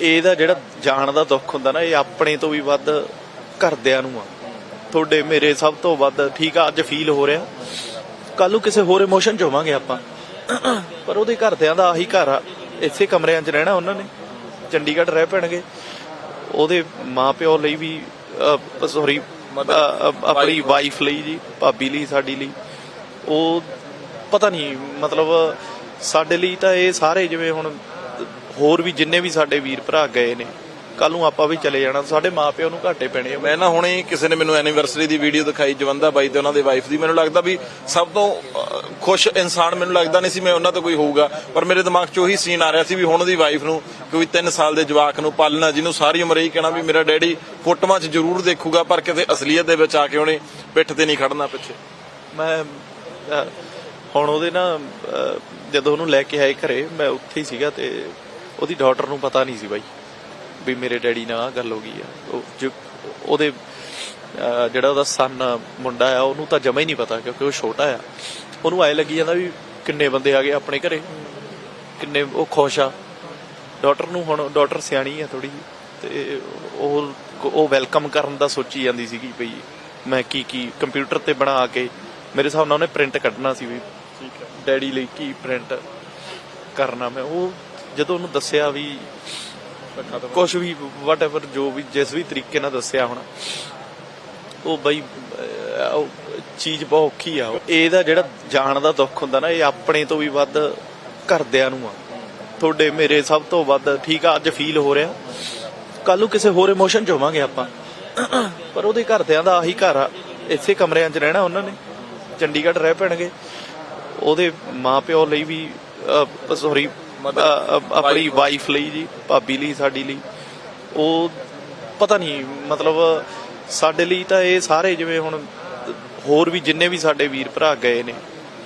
ਇਹਦਾ ਜਿਹੜਾ ਜਾਣ ਦਾ ਦੁੱਖ ਹੁੰਦਾ ਨਾ ਇਹ ਆਪਣੇ ਤੋਂ ਵੀ ਵੱਧ ਘਰਦਿਆਂ ਨੂੰ ਆ। ਤੁਹਾਡੇ ਮੇਰੇ ਸਭ ਤੋਂ ਵੱਧ ਠੀਕ ਆ ਅੱਜ ਫੀਲ ਹੋ ਰਿਹਾ। ਕੱਲ ਨੂੰ ਕਿਸੇ ਹੋਰ ਇਮੋਸ਼ਨ ਚ ਹੋਵਾਂਗੇ ਆਪਾਂ। ਪਰ ਉਹਦੇ ਘਰਦਿਆਂ ਦਾ ਆਹੀ ਘਰ ਆ। ਇਸੇ ਕਮਰਿਆਂ 'ਚ ਰਹਿਣਾ ਉਹਨਾਂ ਨੇ। ਚੰਡੀਗੜ੍ਹ ਰਹਿ ਪੈਣਗੇ। ਉਹਦੇ ਮਾਪਿਓ ਲਈ ਵੀ ਸੌਰੀ ਆਪਣੀ ਵਾਈਫ ਲਈ ਜੀ ਭਾਬੀ ਲਈ ਸਾਡੀ ਲਈ। ਉਹ ਪਤਾ ਨਹੀਂ ਮਤਲਬ ਸਾਡੇ ਲਈ ਤਾਂ ਇਹ ਸਾਰੇ ਜਿਵੇਂ ਹੁਣ ਹੋਰ ਵੀ ਜਿੰਨੇ ਵੀ ਸਾਡੇ ਵੀਰ ਭਰਾ ਗਏ ਨੇ ਕੱਲ ਨੂੰ ਆਪਾਂ ਵੀ ਚਲੇ ਜਾਣਾ ਸਾਡੇ ਮਾਪਿਓ ਨੂੰ ਘਾਟੇ ਪੈਣੇ ਆ। ਮੈਂ ਨਾ ਹੁਣੇ ਕਿਸੇ ਨੇ ਮੈਨੂੰ ਐਨੀਵਰਸਰੀ ਦੀ ਵੀਡੀਓ ਦਿਖਾਈ ਜਵੰਦਾ ਬਾਈ ਤੇ ਉਹਨਾਂ ਦੇ ਵਾਈਫ ਦੀ। ਮੈਨੂੰ ਲੱਗਦਾ ਵੀ ਸਭ ਤੋਂ ਖੁਸ਼ ਇਨਸਾਨ ਮੈਨੂੰ ਲੱਗਦਾ ਨਹੀਂ ਸੀ ਮੈਂ ਉਹਨਾਂ ਤੋਂ ਕੋਈ ਹੋਊਗਾ। ਪਰ ਮੇਰੇ ਦਿਮਾਗ 'ਚ ਉਹੀ ਸੀਨ ਆ ਰਿਹਾ ਸੀ ਵੀ ਹੁਣ ਦੀ ਵਾਈਫ ਨੂੰ ਕੋਈ 3 ਸਾਲ ਦੇ ਜਵਾਕ ਨੂੰ ਪਾਲਣਾ ਜਿਹਨੂੰ ਸਾਰੀ ਉਮਰ ਇਹੀ ਕਹਿਣਾ ਵੀ ਮੇਰਾ ਡੈਡੀ ਫੋਟੋਆਂ 'ਚ ਜ਼ਰੂਰ ਦੇਖੂਗਾ ਪਰ ਕਿਤੇ ਅਸਲੀਅਤ ਦੇ ਵਿੱਚ ਆ ਕੇ ਉਹਨੇ ਪਿੱਠ ਤੇ ਨਹੀਂ ਖੜਨਾ ਪਿੱਛੇ। ਮੈਂ ਹੁਣ ਉਹਦੇ ਨਾ ਜਦੋਂ ਉਹਨੂੰ ਲੈ ਕੇ ਆਏ ਘਰੇ ਮੈਂ ਉੱਥੇ ਹੀ ਸੀਗਾ ਤੇ ਉਹਦੀ ਡਾਟਰ ਨੂੰ ਪਤਾ ਨਹੀਂ ਸੀ ਬਾਈ ਵੀ ਮੇਰੇ ਡੈਡੀ ਨਾਲ ਗੱਲ ਹੋ ਗਈ ਆ। ਉਹ ਉਹਦੇ ਜਿਹੜਾ ਉਹਦਾ ਸਨ ਮੁੰਡਾ ਆ ਉਹਨੂੰ ਤਾਂ ਜਮਾ ਹੀ ਨਹੀਂ ਪਤਾ ਕਿਉਂਕਿ ਉਹ ਛੋਟਾ ਆ। ਉਹਨੂੰ ਐ ਲੱਗੀ ਜਾਂਦਾ ਵੀ ਕਿੰਨੇ ਬੰਦੇ ਆ ਗਏ ਆਪਣੇ ਘਰੇ ਕਿੰਨੇ ਉਹ ਖੁਸ਼ ਆ। ਡਾਟਰ ਨੂੰ ਹੁਣ ਡਾਟਰ ਸਿਆਣੀ ਆ ਥੋੜੀ ਤੇ ਉਹ ਉਹ ਵੈਲਕਮ ਕਰਨ ਦਾ ਸੋਚੀ ਜਾਂਦੀ ਸੀਗੀ ਭਈ ਮੈਂ ਕੀ ਕੀ ਕੰਪਿਊਟਰ ਤੇ ਬਣਾ ਕੇ ਮੇਰੇ ਹਿਸਾਬ ਨਾਲ ਉਹਨੇ ਪ੍ਰਿੰਟ ਕੱਢਣਾ ਸੀ ਵੀ ਠੀਕ ਹੈ ਡੈਡੀ ਲਈ ਕੀ ਪ੍ਰਿੰਟ ਕਰਨਾ ਮੈਂ। ਉਹ ਜਦੋਂ ਉਹਨੂੰ ਦੱਸਿਆ ਵੀ ਕੁਝ ਵੀ ਵਟਐਵਰ ਜੋ ਵੀ, ਜਿਸ ਵੀ ਤਰੀਕੇ ਨਾਲ ਦੱਸਿਆ ਹੁਣ, ਉਹ ਬਈ ਚੀਜ਼ ਬਹੁਤ ਔਖੀ ਆ। ਇਹਦਾ ਜਿਹੜਾ ਜਾਣ ਦਾ ਦੁੱਖ ਹੁੰਦਾ ਨਾ, ਇਹ ਆਪਣੇ ਤੋਂ ਵੀ ਵੱਧ ਘਰਦਿਆਂ ਨੂੰ ਆ। ਤੁਹਾਡੇ, ਮੇਰੇ ਸਭ ਤੋਂ ਵੱਧ ਠੀਕ ਆ, ਅੱਜ ਫੀਲ ਹੋ ਰਿਹਾ। ਕੱਲ ਨੂੰ ਕਿਸੇ ਹੋਰ ਇਮੋਸ਼ਨ ਚ ਹੋਵਾਂਗੇ ਆਪਾਂ। ਪਰ ਉਹਦੇ ਘਰਦਿਆਂ ਦਾ ਆਹੀ ਘਰ ਆ। ਇਸੇ ਕਮਰਿਆਂ 'ਚ ਰਹਿਣਾ ਉਹਨਾਂ ਨੇ। ਚੰਡੀਗੜ੍ਹ ਰਹਿ ਪੈਣਗੇ। ਉਹਦੇ ਮਾਪਿਓ ਲਈ ਵੀ ਸੌਰੀ ਆਪਣੀ ਵਾਈਫ ਲਈ ਜੀ ਭਾਬੀ ਲਈ ਸਾਡੀ ਲਈ। ਉਹ ਪਤਾ ਨਹੀਂ ਮਤਲਬ ਸਾਡੇ ਲਈ ਤਾਂ ਇਹ ਸਾਰੇ ਜਿਵੇਂ ਹੁਣ ਹੋਰ ਵੀ ਜਿੰਨੇ ਵੀ ਸਾਡੇ ਵੀਰ ਭਰਾ ਗਏ ਨੇ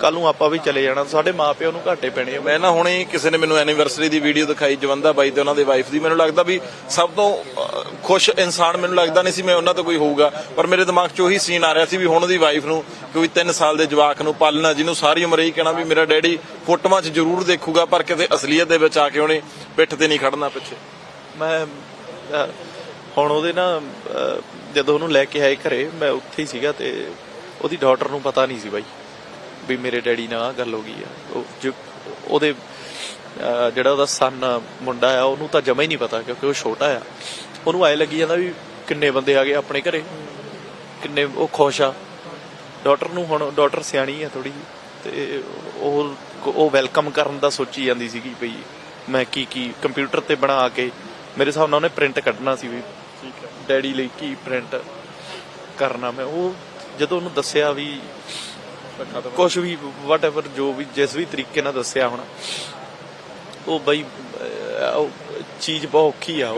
ਕੱਲ ਨੂੰ ਆਪਾਂ ਵੀ ਚਲੇ ਜਾਣਾ। ਸਾਡੇ ਮਾਪਿਓ ਨੂੰ ਘਾਟੇ ਪੈਣੇ ਆ। ਮੈਂ ਨਾ ਹੁਣੇ ਕਿਸੇ ਨੇ ਮੈਨੂੰ ਐਨੀਵਰਸਰੀ ਦੀ ਵੀਡੀਓ ਦਿਖਾਈ, ਜਵੰਦਾ ਬਾਈ ਤੇ ਉਹਨਾਂ ਦੇ ਵਾਈਫ ਦੀ। ਮੈਨੂੰ ਲੱਗਦਾ ਵੀ ਸਭ ਤੋਂ ਖੁਸ਼ ਇਨਸਾਨ ਮੈਨੂੰ ਲੱਗਦਾ ਨਹੀਂ ਸੀ ਮੈਂ ਉਹਨਾਂ ਤੋਂ ਕੋਈ ਹੋਊਗਾ। ਪਰ ਮੇਰੇ ਦਿਮਾਗ 'ਚ ਉਹੀ ਸੀਨ ਆ ਰਿਹਾ ਸੀ ਵੀ ਹੁਣ ਦੀ ਵਾਈਫ ਨੂੰ ਕੋਈ 3 ਸਾਲ ਦੇ ਜਵਾਕ ਨੂੰ ਪਾਲਣਾ, ਜਿਹਨੂੰ ਸਾਰੀ ਉਮਰ ਇਹੀ ਕਹਿਣਾ ਵੀ ਮੇਰਾ ਡੈਡੀ ਫੋਟੋਆਂ 'ਚ ਜ਼ਰੂਰ ਦੇਖੂਗਾ, ਪਰ ਕਿਤੇ ਅਸਲੀਅਤ ਦੇ ਵਿੱਚ ਆ ਕੇ ਉਹਨੇ ਪਿੱਠ ਤੇ ਨਹੀਂ ਖੜਨਾ ਪਿੱਛੇ। ਮੈਂ ਹੁਣ ਉਹਦੇ ਨਾ ਜਦੋਂ ਉਹਨੂੰ ਲੈ ਕੇ ਆਏ ਘਰੇ, ਮੈਂ ਉੱਥੇ ਹੀ ਸੀਗਾ ਤੇ ਉਹਦੀ ਡਾਟਰ ਨੂੰ ਪਤਾ ਨਹੀਂ ਸੀ ਬਾਈ। ਵੀ ਮੇਰੇ ਡੈਡੀ ਨਾਲ ਆਹ ਗੱਲ ਹੋ ਗਈ ਆ। ਉਹ ਉਹਦੇ ਜਿਹੜਾ ਉਹਦਾ ਸਨ ਮੁੰਡਾ ਆ ਉਹਨੂੰ ਤਾਂ ਜਮਾ ਹੀ ਨਹੀਂ ਪਤਾ ਕਿਉਂਕਿ ਉਹ ਛੋਟਾ ਆ। ਉਹਨੂੰ ਐ ਲੱਗੀ ਜਾਂਦਾ ਵੀ ਕਿੰਨੇ ਬੰਦੇ ਆ ਗਏ ਆਪਣੇ ਘਰੇ। ਕਿੰਨੇ ਉਹ ਖੁਸ਼ ਆ। ਡਾਟਰ ਨੂੰ ਹੁਣ ਡਾਟਰ ਸਿਆਣੀ ਆ ਥੋੜੀ ਤੇ ਉਹ ਉਹ ਵੈਲਕਮ ਕਰਨ ਦਾ ਸੋਚੀ ਜਾਂਦੀ ਸੀਗੀ ਭਈ ਮੈਂ ਕੀ ਕੀ ਕੰਪਿਊਟਰ ਤੇ ਬਣਾ ਕੇ ਮੇਰੇ ਹਿਸਾਬ ਨਾਲ ਉਹਨੇ ਪ੍ਰਿੰਟ ਕੱਢਣਾ ਸੀ ਵੀ ਠੀਕ ਹੈ ਡੈਡੀ ਲਈ ਕੀ ਪ੍ਰਿੰਟ ਕਰਨਾ ਮੈਂ। ਉਹ ਜਦੋਂ ਉਹਨੂੰ ਦੱਸਿਆ ਵੀ ਕੁਝ ਵੀ ਵਟਐਵਰ ਜੋ ਵੀ, ਜਿਸ ਵੀ ਤਰੀਕੇ ਨਾਲ ਦੱਸਿਆ ਹੁਣ, ਉਹ ਬਈ ਚੀਜ਼ ਬਹੁਤ ਔਖੀ ਆ।